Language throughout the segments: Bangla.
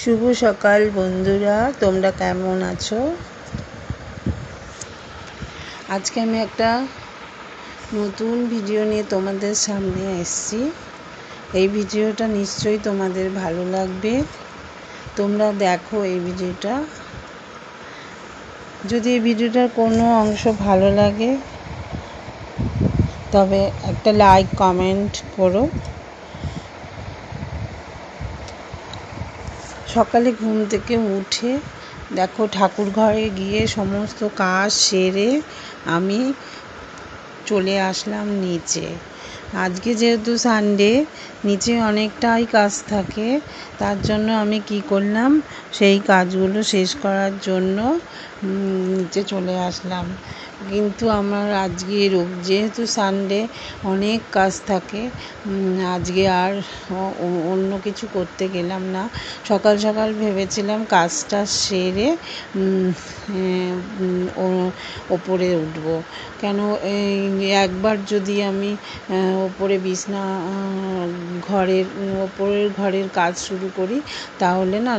শুভ সকাল বন্ধুরা, তোমরা কেমন আছো? আজকে আমি একটা নতুন ভিডিও নিয়ে তোমাদের সামনে এসেছি। এই ভিডিওটা নিশ্চয়ই তোমাদের ভালো লাগবে। তোমরা দেখো এই ভিডিওটা। যদি এই ভিডিওটার কোনো অংশ ভালো লাগে, তবে একটা লাইক কমেন্ট করো। সকালে ঘুম থেকে উঠে দেখো ঠাকুর ঘরে গিয়ে সমস্ত কাজ সেরে আমি চলে আসলাম নিচে। আজকে যেহেতু সানডে নিচে অনেকটাই কাজ থাকে, তার জন্য আমি কি করলাম, সেই কাজগুলো শেষ করার জন্য নিচে চলে আসলাম। কিন্তু আমার আজকে যেহেতু সানডে অনেক কাজ থাকে আজকে আর অন্য কিছু করতে গেলাম না। সকাল সকাল ভেবেছিলাম কাজটা সেরে ওপরে উঠব। কেন একবার যদি আমি ওপরে বিছনা ঘরের, ওপরের ঘরের কাজ শুরু করি, তাহলে না,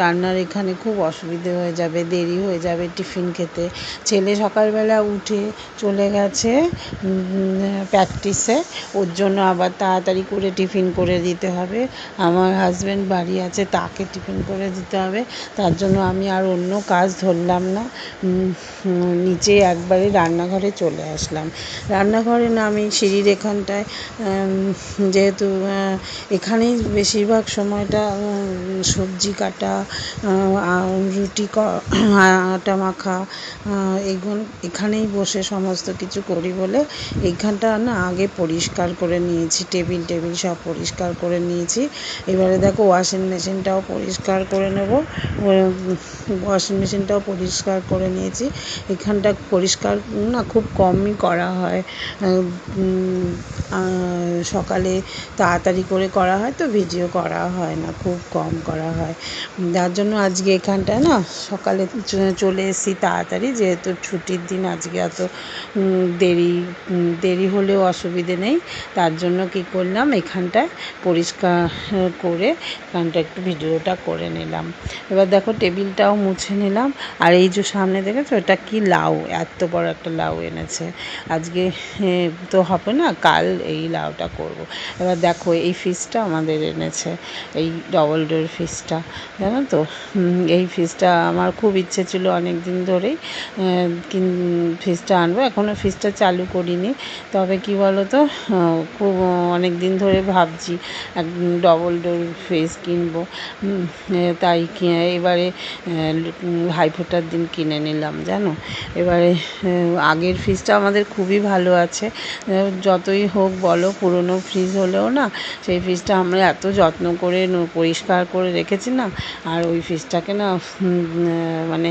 রান্নার এখানে খুব অসুবিধে হয়ে যাবে, দেরি হয়ে যাবে টিফিন খেতে। ছেলে সকালবেলা উঠে চলে গেছে প্র্যাকটিসে ওর জন্য আবার তাড়াতাড়ি করে টিফিন করে দিতে হবে। আমার হাজব্যান্ড বাড়ি আছে, তাকে টিফিন করে দিতে হবে। তার জন্য আমি আর অন্য কাজ ধরলাম না। নিচে একবারে রান্নাঘরে চলে আসলাম। রান্নাঘরে না আমি সিঁড়ির এখানটায় যেহেতু এখানেই বেশিরভাগ সময়টা সবজি কাটা রুটি আটা মাখা এগুলো এখানেই বসে সমস্ত কিছু করি বলে এইখানটা না আগে পরিষ্কার করে নিয়েছি, টেবিল টেবিল সব পরিষ্কার করে নিয়েছি। এবারে দেখো ওয়াশিং মেশিনটাও পরিষ্কার করে নেব ওয়াশিং মেশিনটাও পরিষ্কার করে নিয়েছি। এখানটা পরিষ্কার না খুব কমই করা হয় সকালে তাড়াতাড়ি করে করা হয় তো ভিডিও করা হয় না, খুব কম করা হয়। যার জন্য আজকে এখানটায় না সকালে চলে এসেছি তাড়াতাড়ি, যেহেতু ছুটির দিন আজকে এত দেরি দেরি হলেও অসুবিধে নেই। তার জন্য কী করলাম, এখানটায় পরিষ্কার করে এখানটা একটু ভিডিওটা করে নিলাম। এবার দেখো টেবিলটাও মুছে নিলাম। আর এই যে সামনে দেখেছ, এটা কি লাউ, এত বড় একটা লাউ এনেছে। আজকে তো হবে না, কাল এই লাউটা করব। এবার দেখো এই ফিশটা আমাদের এনেছে, এই ডবল ডোর ফিশটা জানো তো? এই ফিশটা আমার খুব ইচ্ছে ছিল অনেক দিন ধরেই ফিশটা আনব। এখনও ফিশটা চালু করিনি। তবে কি বলো তো খুব অনেক দিন ধরে ভাবছি এক ডবল ডোর ফ্রিজ কিনবো। তাই এবারে ভাইফোঁটার দিন কিনে নিলাম, জানো? এবারে আগের ফ্রিজটা আমাদের খুবই ভালো আছে। যতই হোক বলো, পুরনো ফ্রিজ হলেও না, সেই ফ্রিজটা আমরা এত যত্ন করে পরিষ্কার করে রেখেছি না, আর ওই ফ্রিজটাকে না মানে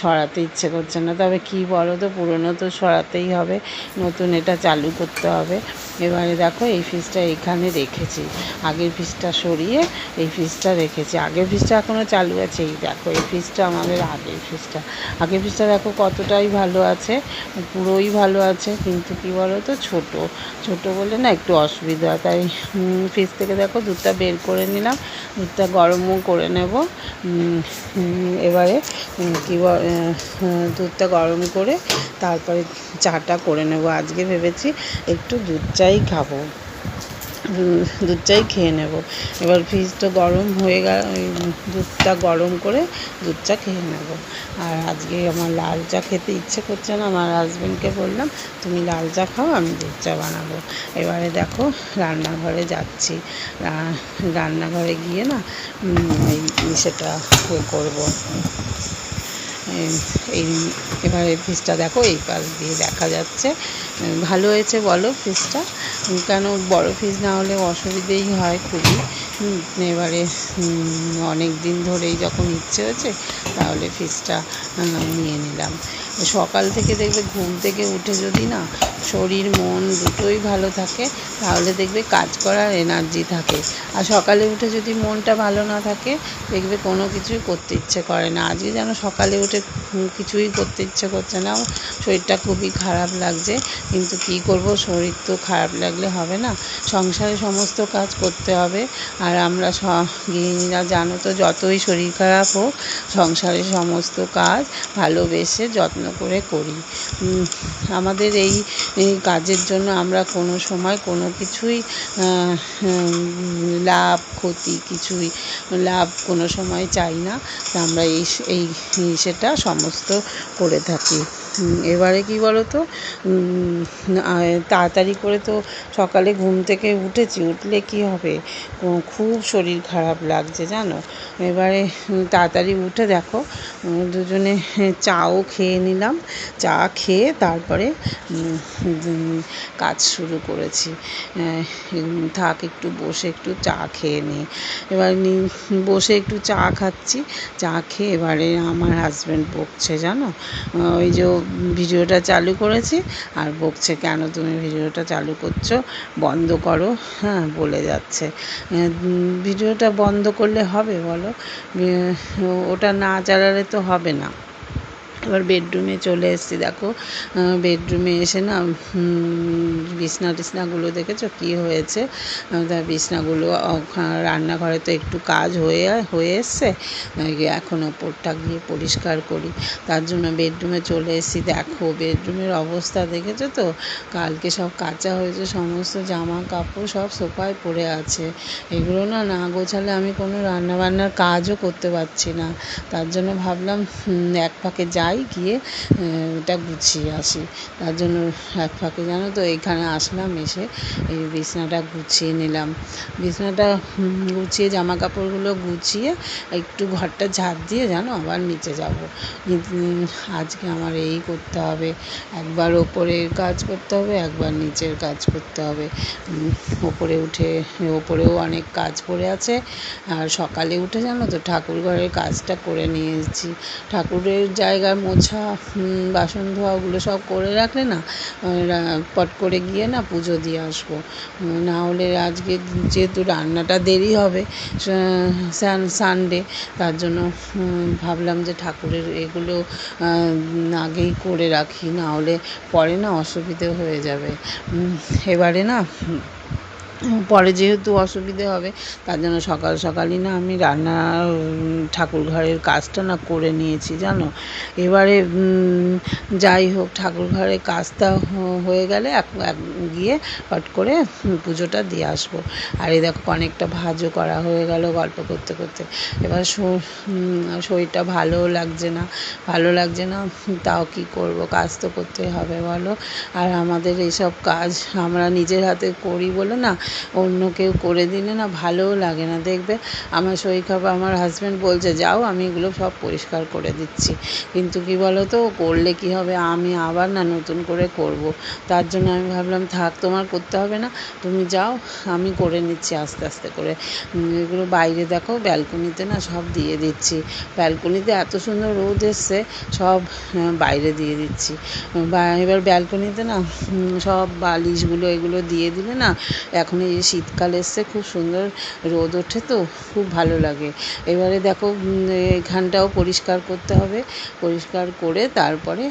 সরাতে ইচ্ছে করছে না। তবে কী বলো তো পুরনো তো সরাতেই হবে, নতুন এটা চালু করতে হবে। এবারে দেখো এই ফ্রিজটা এখানে রেখেছি। আগের ফ্রিজটা সরিয়ে এই ফ্রিজটা রেখেছি। আগের ফ্রিজটা এখনও চালু আছে, এই দেখো এই ফ্রিজটা আমাদের আগের ফ্রিজটা। আগের ফ্রিজটা দেখো কতটাই ভালো আছে, পুরোই ভালো আছে, কিন্তু কী বলো তো ছোটো। ছোটো বলে না একটু অসুবিধা, তাই ফ্রিজ থেকে দেখো দুধটা বের করে নিলাম, দুধটা গরমও করে নেব। এবারে কী দুধটা গরম করে তারপরে চাটা করে নেব। আজকে ভেবেছি একটু দুধ চাই খাব। দুধ চাই খেয়ে নেব। এবার ফ্রিজটা গরম হয়ে গেল দুধটা গরম করে দুধ চা খেয়ে নেব। আর আজকে আমার লাল চা খেতে ইচ্ছে করছে না, আমার হাজব্যান্ডকে বললাম, তুমি লাল চা খাও, আমি দুধ চা বানাবো। এবারে দেখো রান্নাঘরে যাচ্ছি। রান্নাঘরে গিয়ে না সেটা করব। এই এবারে ফিসটা দেখো এই পাশ দিয়ে দেখা যাচ্ছে। ভালো হয়েছে বলো ফিসটা কেন বড় ফিস না হলে অসুবিধেই হয় খুবই। এবারে অনেক দিন ধরেই যখন ইচ্ছে হয়েছে, তাহলে ফিসটা নিয়ে নিলাম। সকাল থেকে দেখবে ঘুম থেকে উঠে যদি না শরীর, মন দুটোই ভালো থাকে, তাহলে দেখবে কাজ করার এনার্জি থাকে। আর সকালে উঠে যদি মনটা ভালো না থাকে, দেখবে কোনো কিছুই করতে ইচ্ছে করে না। আজকে যেন সকালে উঠে কিছুই করতে ইচ্ছে করছে না, শরীরটা খুবই খারাপ লাগছে। কিন্তু কী করব? শরীর তো খারাপ লাগলে হবে না। সংসারে সমস্ত কাজ করতে হবে। আর আমরা গৃহিণীরা জানো তো, যতই শরীর খারাপ হোক সংসারের সমস্ত কাজ ভালোবেসে যত্ন করে করি। আমাদের এই কাজের জন্য আমরা কোনো সময় কোনো কিছুই লাভ, ক্ষতি কিছুই লাভ কোনো সময় চাই না। আমরা এই এই, সেটা সমস্ত করে থাকি। এবারে কী বলো তো তাড়াতাড়ি করে তো সকালে ঘুম থেকে উঠেছি, উঠলে কী হবে? খুব শরীর খারাপ লাগছে, জানো? এবারে তাড়াতাড়ি উঠে দেখো দুজনে চাও খেয়ে নিলাম, চা খেয়ে তারপরে কাজ শুরু করেছি। থাক, একটু বসে একটু চা খেয়ে নিই। এবার বসে একটু চা খাচ্ছি, চা খেয়ে এবারে আমার হাজব্যান্ড বকছে, জানো? ওই যে ভিডিওটা চালু করেছি আর বকছে কেন তুমি ভিডিওটা চালু করছ? বন্ধ করো। হ্যাঁ বলে যাচ্ছে। ভিডিওটা বন্ধ করলে হবে বলো? ওটা না চালালে তো হবে না। এবার বেডরুমে চলে এসেছি। দেখো বেডরুমে এসে না বিছনা টিছনাগুলো দেখেছ কী হয়েছে? তা বিছনাগুলো রান্নাঘরে তো একটু কাজ হয়ে হয়ে এসছে। এখন ওপরটা গিয়ে পরিষ্কার করি। তার জন্য বেডরুমে চলে এসেছি। দেখো বেডরুমের অবস্থা দেখেছ তো? কালকে সব কাচা হয়েছে, সমস্ত জামা কাপড় সব সোফায় পড়ে আছে। এগুলো না না গোছালে আমি কোনো রান্নাবান্নার কাজও করতে পারছি না। তার জন্য ভাবলাম এক ফাঁকে যাই। যাই, গিয়ে ওটা গুছিয়ে আসি। তার জন্য এক ফাঁকে, জানো তো, এইখানে আসলাম, এসে এই বিছনাটা গুছিয়ে নিলাম। বিছনাটা গুছিয়ে জামা কাপড়গুলো গুছিয়ে, একটু ঘরটা ঝাঁপ দিয়ে, জানো, আবার নিচে যাব। আজকে আমার এই করতে হবে। একবার ওপরের কাজ করতে হবে, একবার নিচের কাজ করতে হবে। ওপরে উঠে, ওপরেও অনেক কাজ পড়ে আছে। আর সকালে উঠে, জানো তো ঠাকুর ঘরের কাজটা করে নিয়েছি। ঠাকুরের জায়গায় মোছা বাসন ধোয়া, ওগুলো সব করে রাখলে না পট করে গিয়ে না পুজো দিয়ে আসব। না হলে আজকে যেহেতু রান্নাটা দেরি হবে সানডে, তার জন্য ভাবলাম যে ঠাকুরের এগুলো আগেই করে রাখি, না হলে পরে না অসুবিধে হয়ে যাবে। এবারে না পরে যেহেতু অসুবিধে হবে, তার জন্য সকাল সকালই না আমি রান্না ঠাকুর ঘরের কাজটা না করে নিয়েছি, জানো? এবারে যাই হোক, ঠাকুর ঘরের কাজটা হয়ে গেলে এক গিয়ে হট করে পুজোটা দিয়ে আসব। আর এই দেখো অনেকটা ভাজও করা হয়ে গেল গল্প করতে করতে। এবার শরীরটা ভালোও লাগছে না, ভালো লাগছে না, তাও কী করব, কাজ তো করতেই হবে বলো। আর আমাদের এইসব কাজ আমরা নিজের হাতে করি বলে না অন্য কেউ করে দিলে না ভালোও লাগে না। দেখবে আমার শরীর খারাপ আমার হাজব্যান্ড বলছে, যাও, আমি এগুলো সব পরিষ্কার করে দিচ্ছি। কিন্তু কী বলো তো করলে কী হবে? আমি আবার না নতুন করে করব। তার জন্য আমি ভাবলাম, থাক, তোমার করতে হবে না। তুমি যাও, আমি করে নিচ্ছি আস্তে আস্তে করে। এগুলো বাইরে দেখো, ব্যালকনিতে না সব দিয়ে দিচ্ছি। ব্যালকনিতে এত সুন্দর রোদ এসছে, সব বাইরে দিয়ে দিচ্ছি। বা, এবার ব্যালকনিতে না সব বালিশগুলো, এগুলো দিয়ে দিলে না, এখন এই শীতকাল এসছে, খুব সুন্দর রোদ ওঠে তো, খুব ভালো লাগে। এবারে দেখো এখানটাও পরিষ্কার করতে হবে। পরিষ্কার করে তারপরে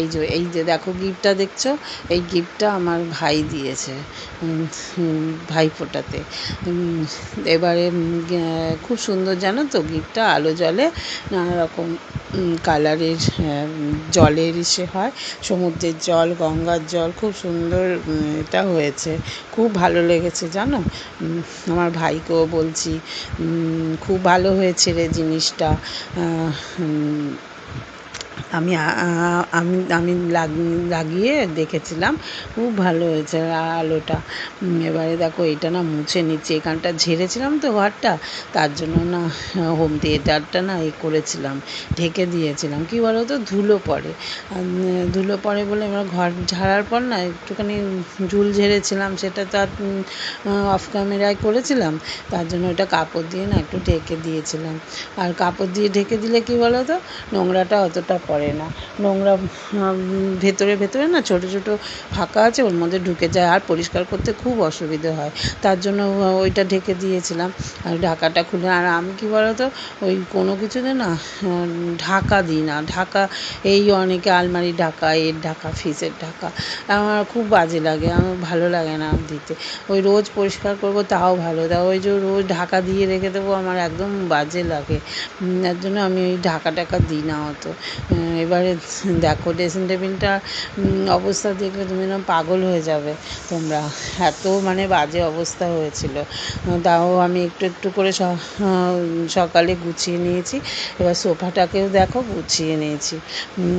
এই যে এই যে দেখো গিফটটা দেখছ? এই গিফটটা আমার ভাই দিয়েছে ভাইফোঁটাতে। এবারে খুব সুন্দর জানো তো গিফটটা, আলো জ্বলে নানা রকম কালারের জলের ইসে হয়। সমুদ্রের জল, গঙ্গার জল, খুব সুন্দর এটা হয়েছে। খুব ভালো লেগেছে জানো? আমার ভাইকেও বলছি খুব ভালো হয়েছে রে জিনিসটা। আমি আমি আমি লাগিয়ে দেখেছিলাম। খুব ভালো হয়েছে আলোটা। এবারে দেখো, এটা না মুছে নিচ্ছি। এখানটা ঝেড়েছিলাম তো ঘরটা, তার জন্য না হোম থিয়েটারটা না এ করেছিলাম, ঢেকে দিয়েছিলাম। কী বলো তো ধুলো পড়ে। ধুলো পড়ে বলে এবার ঘর ঝাড়ার পর না একটুখানি ঝুল ঝেড়েছিলাম, সেটা তো আর অফ ক্যামেরায় করেছিলাম। তার জন্য ওটা কাপড় দিয়ে না একটু ঢেকে দিয়েছিলাম। আর কাপড় দিয়ে ঢেকে দিলে কী বলো তো নোংরাটা অতটা করে না। নোংরা ভেতরে ভেতরে না ছোটো ছোটো ফাঁকা আছে, ওর মধ্যে ঢুকে যায় আর পরিষ্কার করতে খুব অসুবিধে হয়। তার জন্য ওইটা ঢেকে দিয়েছিলাম আর ঢাকাটা খুলে। আর আমি কী বলতো, ওই কোনো কিছুতে না ঢাকা দিই না। ঢাকা, এই অনেকে আলমারির ঢাকা, এর ঢাকা, ফ্রিজের ঢাকা। আমার খুব বাজে লাগে, আমার ভালো লাগে না দিতে। ওই রোজ পরিষ্কার করব তাও ভালো, তা ওই যে রোজ ঢাকা দিয়ে রেখে দেবো আমার একদম বাজে লাগে। যার জন্য আমি ওই ঢাকা টাকা দিই না অত। এবারে দেখো ড্রেসিং টেবিলটা অবস্থা দেখলে তুমি না পাগল হয়ে যাবে। তোমরা এত মানে বাজে অবস্থা হয়েছিল। তাও আমি একটু একটু করে সকালে গুছিয়ে নিয়েছি। এবার সোফাটাকেও দেখো গুছিয়ে নিয়েছি।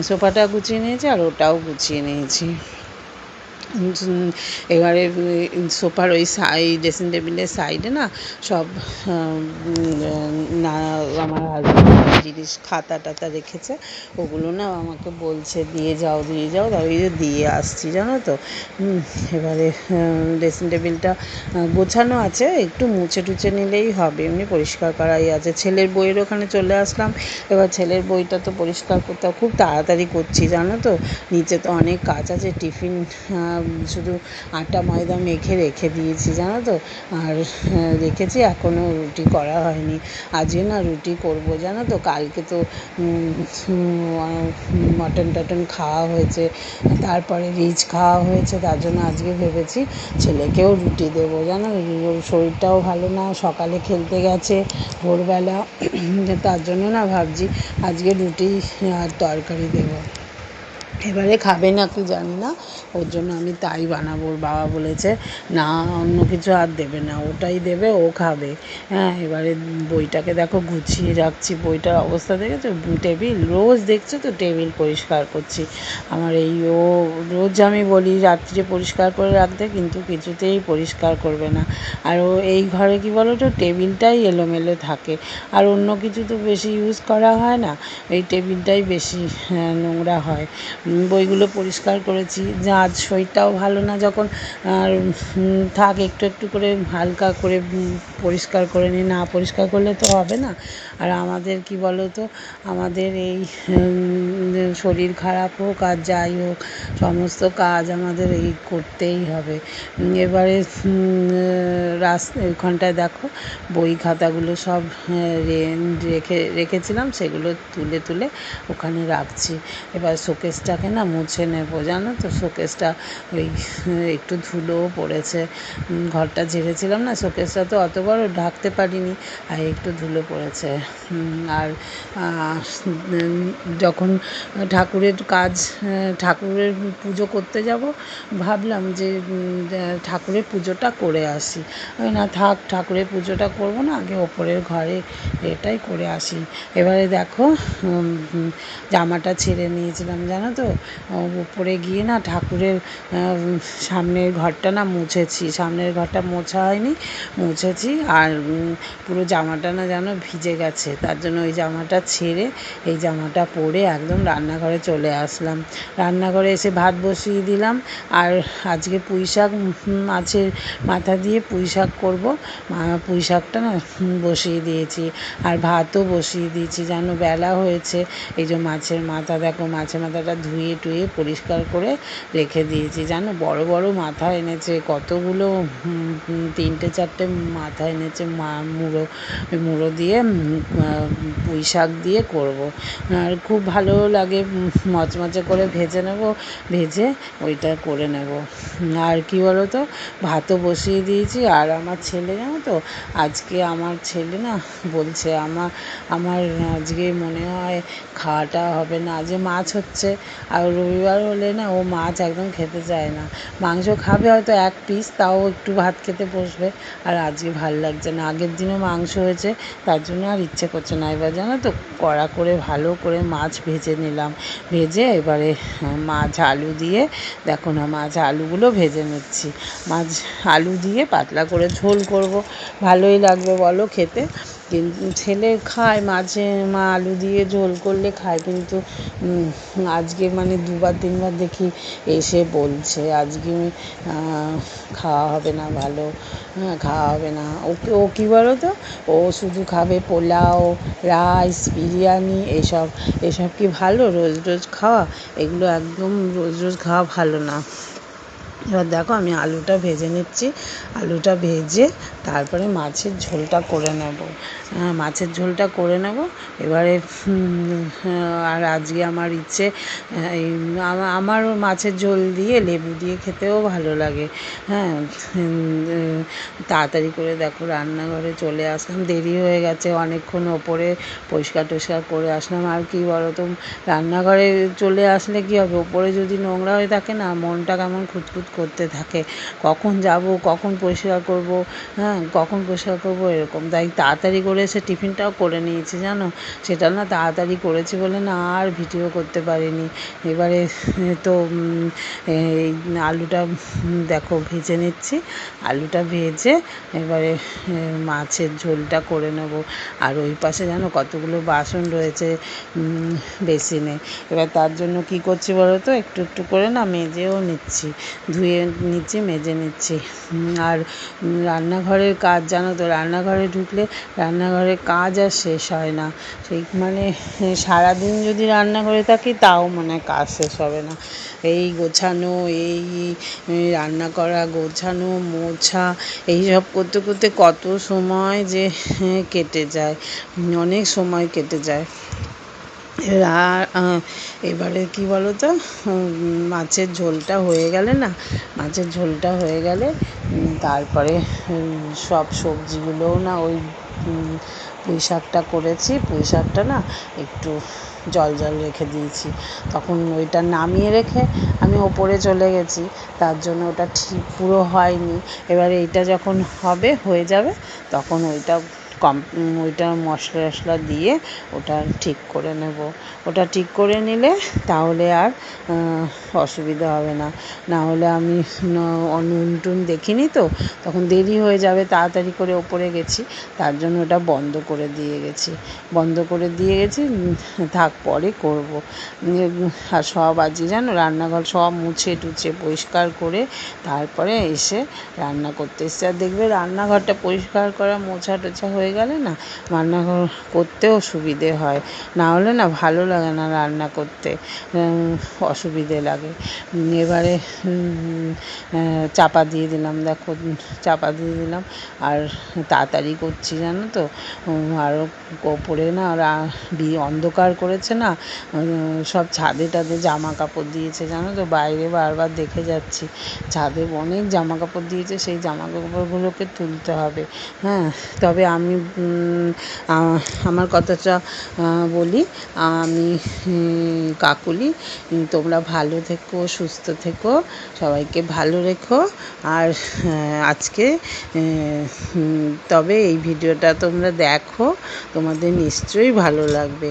সোফাটা গুছিয়ে নিয়েছি আর ওটাও গুছিয়ে নিয়েছি। এবারে সোফার ওই সাই ড্রেসিং টেবিলের সাইডে না সব না, আমার হাজব্যান্ড জিনিস খাতা টাতা রেখেছে, ওগুলো না আমাকে বলছে, দিয়ে যাও দিয়ে যাও। তাই দিয়ে আসছি, জানো তো? এবারে ড্রেসিং টেবিলটা গোছানো আছে, একটু মুছে টুছে নিলেই হবে, এমনি পরিষ্কার করাই আছে। ছেলের বইয়ের ওখানে চলে আসলাম, এবার ছেলের বইটা তো পরিষ্কার করতে, খুব তাড়াতাড়ি করছি, জানো তো? নিচে তো অনেক কাজ আছে, টিফিন শুধু আটা, ময়দা মেখে রেখে দিয়েছি, জানো তো? আর রেখেছি এখনও রুটি করা হয়নি। আজকে না রুটি করব, জানো তো? কালকে তো মটন টটন খাওয়া হয়েছে, তারপরে রিচ খাওয়া হয়েছে, তার জন্য আজকে ভেবেছি ছেলেকেও রুটি দেবো, জানো? শরীরটাও ভালো না, সকালে খেলতে গেছে, ভোরবেলা, তার জন্য না ভাবছি আজকে রুটি আর তরকারি দেবো। এবারে খাবে না কি জানি না। ওর জন্য আমি তাই বানাবো ওর বাবা বলেছে না অন্য কিছু আর দেবে না ওটাই দেবে ও খাবে। হ্যাঁ এবারে বইটাকে দেখো গুছিয়ে রাখছি বইটার অবস্থা দেখেছ? টেবিল রোজ দেখছ তো? টেবিল পরিষ্কার করছি। আমার এই ও রোজ আমি বলি রাত্রে পরিষ্কার করে রাখতে কিন্তু কিছুতেই পরিষ্কার করবে না। আর ও এই ঘরে কি বলো তো টেবিলটাই এলোমেলো থাকে। আর অন্য কিছু তো বেশি ইউজ করা হয় না। এই টেবিলটাই বেশি হ্যাঁ, নোংরা হয়। বইগুলো পরিষ্কার করেছি। যে আজ শরীরটাও ভালো না, যখন, আর থাক, একটু একটু করে হালকা করে পরিষ্কার করে নিই না পরিষ্কার করলে তো হবে না। আর আমাদের, কি বলো তো আমাদের এই শরীর খারাপ হোক আর যাই হোক, সমস্ত কাজ আমাদের এই করতেই হবে। এবারে রাস্তা ওইখানটায় দেখো, বই খাতাগুলো সব রেখে, রেখেছিলাম, সেগুলো তুলে তুলে ওখানে রাখছি। এবার শোকেসটাকে না মুছে নেব, জানো তো? শোকেসটা ওই একটু ধুলোও পড়েছে। ঘরটা ঝেড়েছিলাম না, শোকেসটা তো অত বড় ঢাকতে পারিনি, আর একটু ধুলো পড়েছে। আর যখন ঠাকুরের কাজ ঠাকুরের পুজো করতে যাব, ভাবলাম যে ঠাকুরের পুজোটা করে আসি। ওই না থাক, ঠাকুরের পুজোটা করব না, আগে ওপরের ঘরে এটাই করে আসি। এবারে দেখো জামাটা ছেড়ে নিয়েছিলাম, জানো তো? উপরে গিয়ে না ঠাকুরের সামনের ঘরটা না মুছেছি। সামনের ঘরটা মোছা হয়নি, মুছেছি আর পুরো জামাটা না যেন ভিজে গেছে। তার জন্য ওই জামাটা ছেড়ে, এই জামাটা পরে একদম রান্নাঘরে চলে আসলাম। রান্নাঘরে এসে ভাত বসিয়ে দিলাম আর আজকে পুঁই শাক মাছের মাথা দিয়ে পুঁই শাক করব। পুঁই শাকটা না বসিয়ে দিয়েছি আর ভাতও বসিয়ে দিয়েছি। যেন বেলা হয়েছে, এই যে মাছের মাথা, দেখো মাছের মাথাটা ধুয়ে টুয়ে পরিষ্কার করে রেখে দিয়েছি। জানো, বড় বড় মাথা এনেছে, কতগুলো তিনটে চারটে মাথা এনেছে, মা, মুড়ো মুড়ো দিয়ে পুঁই শাক দিয়ে করব। আর খুব ভালো লাগে মচমচে করে ভেজে নেব, ভেজে ওইটা করে নেব। আর কি বলো তো ভাতও বসিয়ে দিয়েছি। আর আমার ছেলে, জানো তো, আজকে আমার ছেলে না বলছে, আমার আমার আজকে মনে হয় খাওয়াটা হবে না, যে মাছ হচ্ছে। আর রবিবার হলে না ও মাছ একদম খেতে চায় না। মাংস খাবে হয়তো এক পিস তাও একটু ভাত খেতে বসবে। আর আজকে ভালো লাগছে না। আগের দিনও মাংস হয়েছে, তার জন্য আর ইচ্ছে করছে না। এবার জানো তো, কড়া করে, ভালো করে মাছ ভেজে নিলাম। ভেজে এবারে মাছ আলু দিয়ে, দেখো না, মাছ আলুগুলো ভেজে নিচ্ছি। মাছ আলু দিয়ে পাতলা করে ঝোল করব। ভালোই লাগবে বলো খেতে। কিন্তু ছেলে খায়, মাঝে মা আলু দিয়ে ঝোল করলে খায়, কিন্তু আজকে মানে দুবার, তিনবার দেখি এসে বলছে, আজকে খাওয়া হবে না, ভালো খাওয়া হবে না। ওকে, ও কী বলো তো ও শুধু খাবে পোলাও, রাইস, বিরিয়ানি, এসব এসব কি ভালো? রোজ রোজ খাওয়া? এগুলো একদম রোজ রোজ খাওয়া ভালো না। এবার দেখো আমি আলুটা ভেজে নিচ্ছি। আলুটা ভেজে তারপরে মাছের ঝোলটা করে নেব। হ্যাঁ, মাছের ঝোলটা করে নেব। এবারে আর আজকে আমার ইচ্ছে এই আমার মাছের ঝোল দিয়ে লেবু দিয়ে খেতেও ভালো লাগে। হ্যাঁ তাড়াতাড়ি করে দেখো রান্নাঘরে চলে আসলাম। দেরি হয়ে গেছে অনেকক্ষণ ওপরে পরিষ্কার টরিষ্কার করে আসলাম। আর কি বলো তো রান্নাঘরে চলে আসলে কী হবে? ওপরে যদি নোংরা হয়ে থাকে না মনটা কেমন খুঁতখুত করতে থাকে। কখন যাব, কখন পরিষ্কার করব হ্যাঁ কখন পরিষ্কার করব, এরকম। তাই তাড়াতাড়ি করে এসে টিফিনটাও করে নিয়েছি, জানো? সেটা না তাড়াতাড়ি করেছি বলে না আর ভিডিও করতে পারিনি। এবারে তো এই আলুটা দেখো, ভেজে নিচ্ছি। আলুটা ভেজে এবারে মাছের ঝোলটা করে নেব। আর ওই পাশে জানো কতগুলো বাসন রয়েছে বেসিনে। এবার তার জন্য কি করছি বলো তো? একটু একটু করে না মেজেও নিচ্ছি। ধুয়ে নিচ্ছি, মেজে নিচ্ছি। আর রান্নাঘরের কাজ, জানো তো, রান্নাঘরে ঢুকলে রান্নাঘরের কাজ আর শেষ হয় না। সেই মানে সারাদিন যদি রান্নাঘরে থাকি, তাও মনে হয় কাজ শেষ হবে না। এই গোছানো, এই রান্না করা, গোছানো, মোছা এইসব করতে করতে কত সময় যে কেটে যায়। অনেক সময় কেটে যায়। এবারে কী বলো তো মাছের ঝোলটা হয়ে গেলে না, মাছের ঝোলটা হয়ে গেলে তারপরে সব সবজিগুলোও না ওই পুঁই শাকটা করেছি, পুঁই শাকটা না একটু জল জল রেখে দিয়েছি। তখন ওইটা নামিয়ে রেখে আমি ওপরে চলে গেছি, তার জন্য ওটা ঠিক পুরো হয়নি। এবারে এইটা যখন হবে, হয়ে যাবে, তখন ওইটা কম ওইটা মশলা টশলা দিয়ে ওটা ঠিক করে নেব। ওটা ঠিক করে নিলে তাহলে আর অসুবিধা হবে না। না হলে আমি নুন টুন দেখিনি তো, তখন দেরি হয়ে যাবে, তাড়াতাড়ি করে ওপরে গেছি, তার জন্য ওটা বন্ধ করে দিয়ে গেছি। বন্ধ করে দিয়ে গেছি থাক পরে করব। আর সব আজকে জানো, রান্নাঘর সব মুছে টুছে পরিষ্কার করে তারপরে এসে রান্না করতে এসেছি। আর দেখবে রান্নাঘরটা পরিষ্কার করা মোছা টোছা হয়ে গেলে না রান্নাঘর করতেও সুবিধে হয়। না হলে না ভালো লাগে না রান্না করতে। অসুবিধে লাগে। এবারে চাপা দিয়ে দিলাম, দেখো, চাপা দিয়ে দিলাম। আর তাড়াতাড়ি করছি, জানো তো। আরও ওপরে না ওরা অন্ধকার করেছে না। সব ছাদে টাদে জামা কাপড় দিয়েছে, জানো তো। বাইরে বারবার দেখে যাচ্ছি। ছাদে অনেক জামা কাপড় দিয়েছে, সেই জামা কাপড়গুলোকে তুলতে হবে। হ্যাঁ তবে আমি আমার কথাটা বলি। আমি কাকুলি। তোমরা ভালো থেকো, সুস্থ থেকো, সবাইকে ভালো রেখো। আর আজকে তবে এই ভিডিওটা তোমরা দেখো, তোমাদের নিশ্চয়ই ভালো লাগবে।